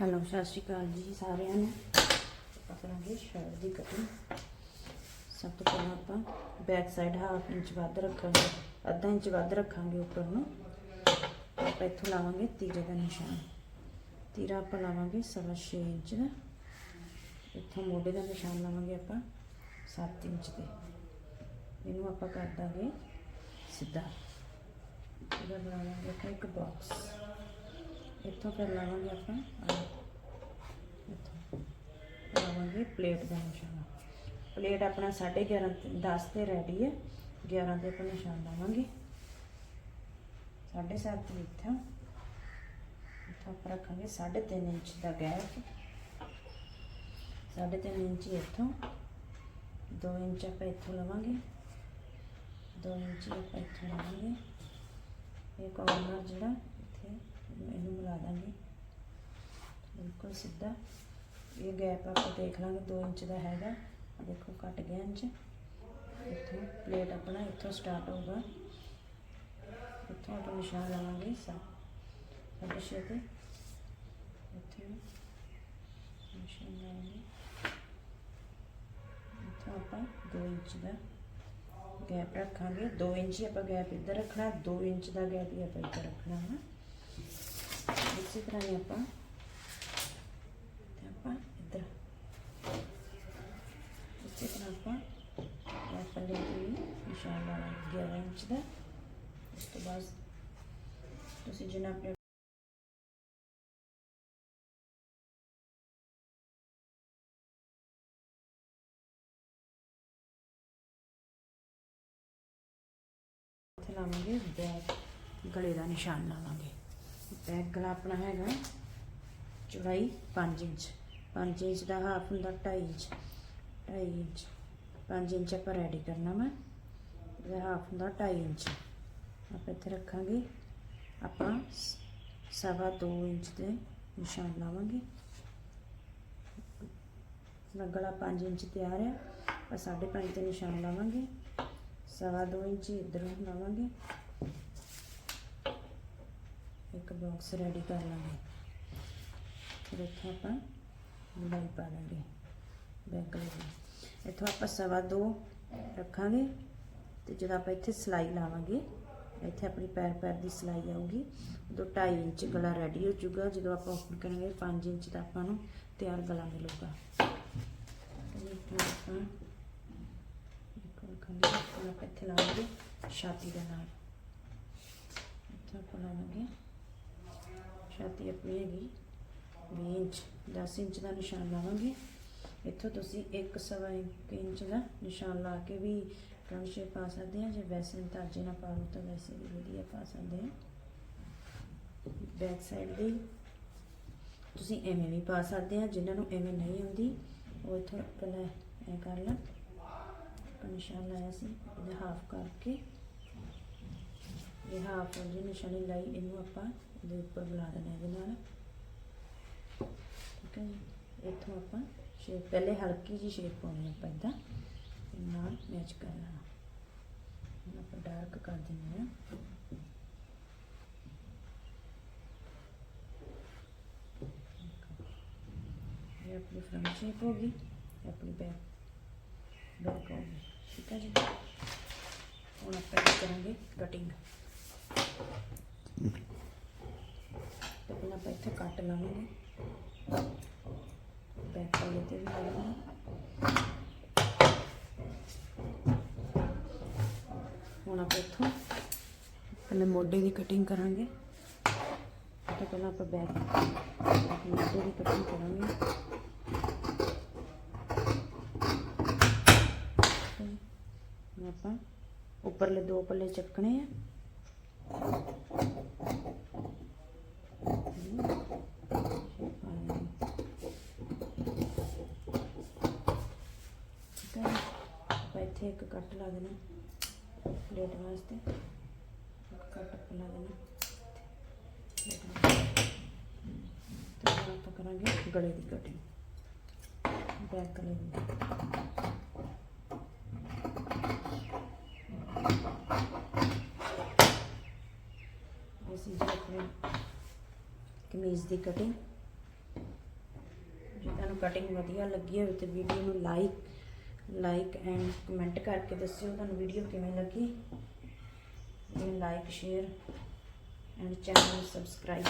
Hello, ਸਤਿ ਸ਼੍ਰੀ ਅਕਾਲ ਜੀ ਸਾਰਿਆਂ ਨੂੰ। ਆਪਾਂ ਕਰਾਂਗੇ ਸ਼ਰਟ ਦੀ ਕਟਿੰਗ ਸਭ ਤੋਂ ਪਹਿਲਾਂ ਆਪਾਂ ਬੈਕ ਸਾਈਡ ਹਾਫ ਇੰਚ ਵੱਧ ਰੱਖਾਂਗੇ, ਅੱਧਾ ਇੰਚ ਵੱਧ ਰੱਖਾਂਗੇ ਉੱਪਰ ਨੂੰ। ਆਪਾਂ ਇੱਥੋਂ ਲਾਵਾਂਗੇ ਤੀਰੇ ਦਾ ਨਿਸ਼ਾਨ। ਤੀਰਾ ਆਪਾਂ ਲਾਵਾਂਗੇ ਸਵਾ ਛੇ ਇੰਚ ਦਾ। ਇੱਥੋਂ ਮੋਢੇ ਦਾ ਨਿਸ਼ਾਨ ਲਾਵਾਂਗੇ ਆਪਾਂ 7 ਇੰਚ ਤੇ ਇਹਨੂੰ ਆਪਾਂ ਕਰ ਦਾਂਗੇ ਸਿੱਧਾ। ਇਹਦਾ ਬਣਾਵਾਂਗੇ ਆਪਾਂ ਇੱਕ ਬਾਕਸ ਇੱਥੋਂ ਫਿਰ ਲਾਵਾਂਗੇ ਆਪਾਂ ਆਹ, ਇੱਥੋਂ ਲਾਵਾਂਗੇ ਪਲੇਟ ਦਾ ਨਿਸ਼ਾਨ। ਪਲੇਟ ਆਪਣਾ 11.5 ਤੇ 10 ਤੇ ਰੈਡੀ ਹੈ 11 ਤੇ ਆਪਾਂ ਨਿਸ਼ਾਨ ਲਾਵਾਂਗੇ। 7.5 ਤੇ ਇੱਥੋਂ ਇੱਥੋਂ ਆਪਾਂ ਰੱਖਾਂਗੇ 3.5 ਇੰਚ ਦਾ ਗੈਪ 3.5 ਇੰਚ ਇੱਥੋਂ 2 ਇੰਚ ਆਪਾਂ ਇੱਥੋਂ ਲਵਾਂਗੇ। 2 ਇੰਚ ਆਪਾਂ ਇੱਥੋਂ ਲਵਾਂਗੇ। ਇਹ ਕੋਰਨਰ ਜਿਹੜਾ ਇੱਥੇ ਇਹਨੂੰ ਮਿਲਾ ਦਾਂਗੇ ਬਿਲਕੁਲ ਸਿੱਧਾ। ਇਹ ਗੈਪ ਆਪਾਂ ਦੇਖ ਲਾਂਗੇ 2 ਇੰਚ ਦਾ ਹੈਗਾ। ਦੇਖੋ ਕੱਟ ਗਿਆ ਇੰਚ। ਇੱਥੋਂ ਪਲੇਟ ਆਪਣਾ ਇੱਥੋਂ ਸਟਾਰਟ ਹੋਊਗਾ। ਇੱਥੋਂ ਆਪਾਂ ਨਿਸ਼ਾਨ ਲਾਵਾਂਗੇ ਸਾ ਸਾਡੇ ਛੇ ਤੇ ਇੱਥੇ ਨਿਸ਼ਾਨ ਲਾਵਾਂਗੇ। ਇੱਥੋਂ ਆਪਾਂ 2 ਇੰਚ ਦਾ ਗੈਪ ਰੱਖਾਂਗੇ। 2 ਇੰਚ ਹੀ ਆਪਾਂ ਗੈਪ ਇੱਧਰ ਰੱਖਣਾ 2 ਇੰਚ ਦਾ ਗੈਪ ਹੀ ਆਪਾਂ ਇੱਧਰ ਰੱਖਣਾ ਹੈ ਇਸੇ ਤਰ੍ਹਾਂ ਹੀ ਆਪਾਂ ਤੇ ਆਪਾਂ ਇੱਧਰ ਇਸੇ ਤਰ੍ਹਾਂ ਆਪਾਂ ਪੱਲੇ ਤੇ ਵੀ ਨਿਸ਼ਾਨ ਲਾਵਾਂਗੇ 11 ਇੰਚ ਦਾ ਉਸ ਤੋਂ ਬਾਅਦ ਤੁਸੀਂ ਜਿੰਨਾ ਆਪਣੇ ਇੱਥੇ ਲਾਵਾਂਗੇ ਬੈਕ ਗਲੇ ਦਾ ਨਿਸ਼ਾਨ ਲਾਵਾਂਗੇ ਬੈਕ ਗਲਾ ਆਪਣਾ ਹੈਗਾ ਚੌੜਾਈ 5 ਇੰਚ। 5 ਇੰਚ ਦਾ ਹਾਫ ਹੁੰਦਾ 2.5 ਇੰਚ। 2.5 ਇੰਚ। 5 ਇੰਚ ਆਪਾਂ ਰੈਡੀ ਕਰਨਾ ਵਾ। ਇਹਦਾ ਹਾਫ ਹੁੰਦਾ 2.5 ਇੰਚ। ਆਪਾਂ ਇੱਥੇ ਰੱਖਾਂਗੇ। ਆਪਾਂ ਸ- ਸਵਾ 2 ਇੰਚ ਦੇ ਨਿਸ਼ਾਨ ਲਾਵਾਂਗੇ। ਗਲਾ 5 ਇੰਚ ਤਿਆਰ ਹੈ ਆਪਾਂ 5.5 ਤੇ ਨਿਸ਼ਾਨ ਲਾਵਾਂਗੇ। ਸਵਾ 2 ਇੰਚ ਇਧਰੋਂ ਲਾਵਾਂਗੇ। ਇੱਕ ਬਾਕਸ ਰੈਡੀ ਕਰ ਲਾਂਗੇ। ਫਿਰ ਇੱਥੇ ਆਪਾਂ ਗੁਲਾਈ ਪਾ ਲਾਂਗੇ। ਬੈਕ ਦੀ। ਇੱਥੋਂ ਆਪਾਂ ਸਵਾ ਦੋ ਰੱਖਾਂਗੇ ਤੇ ਜਦੋਂ ਆਪਾਂ ਇੱਥੇ ਸਲਾਈ ਲਾਵਾਂਗੇ, ਇੱਥੇ ਆਪਣੀ ਪੈਰ ਪੈਰ ਦੀ ਸਲਾਈ ਆਊਗੀ। ਉਦੋਂ 2.5 ਇੰਚ ਗਲਾ ਰੈਡੀ ਹੋ ਜਾਊਗਾ। ਜਦੋਂ ਆਪਾਂ ਓਪਨ ਕਰਾਂਗੇ 5 ਇੰਚ ਦਾ ਆਪਾਂ ਨੂੰ ਤਿਆਰ ਗਲਾ ਮਿਲੂਗਾ ਆਪਾਂ ਆਪਾਂ ਇੱਥੇ ਲਾਵਾਂਗੇ, ਛਾਤੀ ਦੇ ਨਾਲ। ਇੱਥੇ ਆਪਾਂ ਲਾਵਾਂਗੇ। ਛਾਤੀ ਆਪਣੀ ਹੈਗੀ 20 ਇੰਚ 10 ਇੰਚ ਦਾ ਨਿਸ਼ਾਨ ਲਾਵਾਂਗੇ। ਇੱਥੋਂ ਤੁਸੀਂ ਇੱਕ ਸਵਾ ਇੱਕ ਇੰਚ ਦਾ ਨਿਸ਼ਾਨ ਲਾ ਕੇ ਵੀ ਫਰੰਟ ਸ਼ੇਪ ਪਾ ਸਕਦੇ ਆ ਜੇ ਵੈਸੇ ਅੰਦਾਜ਼ੇ ਨਾਲ ਪਾਓ ਤਾਂ ਵੈਸੇ ਵੀ ਵਧੀਆ ਪਾ ਸਕਦੇ ਆ ਬੈਕ ਸਾਈਡ ਦੀ ਤੁਸੀਂ ਐਵੇਂ ਵੀ ਪਾ ਸਕਦੇ ਆ ਜਿਨ੍ਹਾਂ ਨੂੰ ਐਵੇਂ ਨਹੀਂ ਆਉਂਦੀ, ਉਹ ਇੱਥੋਂ ਪਹਿਲਾਂ ਐ ਕਰ ਲਾ। ਆਪਾਂ ਨਿਸ਼ਾਨ ਲਾਇਆ ਸੀ, ਇਹਦਾ ਹਾਫ ਕਰਕੇ। ਇਹ ਹਾਫ ਜੀ, ਨਿਸ਼ਾਨੀ ਲਾਈ, ਇਹਨੂੰ ਆਪਾਂ ਇਹਦੇ ਉੱਪਰ ਬੁਲਾ ਦੇਣਾ ਇਹਦੇ ਨਾਲ। ਠੀਕ ਹੈ ਜੀ? ਇੱਥੋਂ ਆਪਾਂ ਸ਼ੇਪ ਪਹਿਲੇ ਹਲਕੀ ਜੀ ਸ਼ੇਪ ਪਾਉਣੀ ਆਪਾਂ ਇੱਦਾਂ ਨਾਲ ਮੈਚ ਕਰ ਲੈਣਾ। ਹੁਣ ਆਪਾਂ ਡਾਰਕ ਕਰ ਦਿੰਦੇ ਹਾਂ। ਇਹ ਆਪਣੀ ਫਰੰਟ ਸ਼ੇਪ ਹੋ ਗਈ, ਇਹ ਆਪਣੀ ਬੈਕ ਬੈਕ ਹੋ ਗਈ। ਠੀਕ ਹੈ ਜੀ? ਹੁਣ ਆਪਾਂ ਕੀ ਕਰਾਂਗੇ ਕਟਿੰਗ ਤੇ ਪਹਿਲਾਂ ਆਪਾਂ ਇੱਥੇ ਕੱਟ ਲਾਵਾਂਗੇ ਬੈਕ ਵਾਲੇ ਤੇ ਵੀ ਲਾਵਾਂਗੇ ਹੁਣ ਆਪਾਂ ਇੱਥੋਂ ਪਹਿਲੇ ਮੋਢੇ ਦੀ ਕਟਿੰਗ ਕਰਾਂਗੇ। ਤੇ ਪਹਿਲਾਂ ਆਪਾਂ ਬੈਕ ਮੋਢੇ ਦੀ ਕਟਿੰਗ ਕਰਾਂਗੇ। ਹੁਣ ਆਪਾਂ ਉੱਪਰਲੇ ਦੋ ਪੱਲੇ ਚੱਕਣੇ ਆ। ਠੀਕ ਹੈ ਆਪਾਂ ਇੱਥੇ ਇੱਕ ਕੱਟ ਲਾ ਦੇਣਾ ਪਲੇਟ ਵਾਸਤੇ। ਇੱਕ ਕੱਟ ਲਾ ਦੇਣਾ। ਤੇ ਆਪਾਂ ਕਰਾਂਗੇ ਗਲੇ ਦੀ ਕਟਿੰਗ ਬੈਕ ਗਲੇ ਦੀ। ਕਮੀਜ਼ ਦੀ ਕਟਿੰਗ ਜੇ ਤੁਹਾਨੂੰ ਕਟਿੰਗ ਵਧੀਆ ਲੱਗੀ ਹੋਵੇ ਤੇ ਵੀਡੀਓ ਨੂੰ ਲਾਈਕ ਲਾਈਕ ਐਂਡ ਕਮੈਂਟ ਕਰਕੇ ਦੱਸਿਓ ਤੁਹਾਨੂੰ ਵੀਡੀਓ ਕਿਵੇਂ ਲੱਗੀ। ਲਾਈਕ ਸ਼ੇਅਰ ਐਂਡ ਚੈਨਲ ਨੂੰ ਸਬਸਕ੍ਰਾਈਬ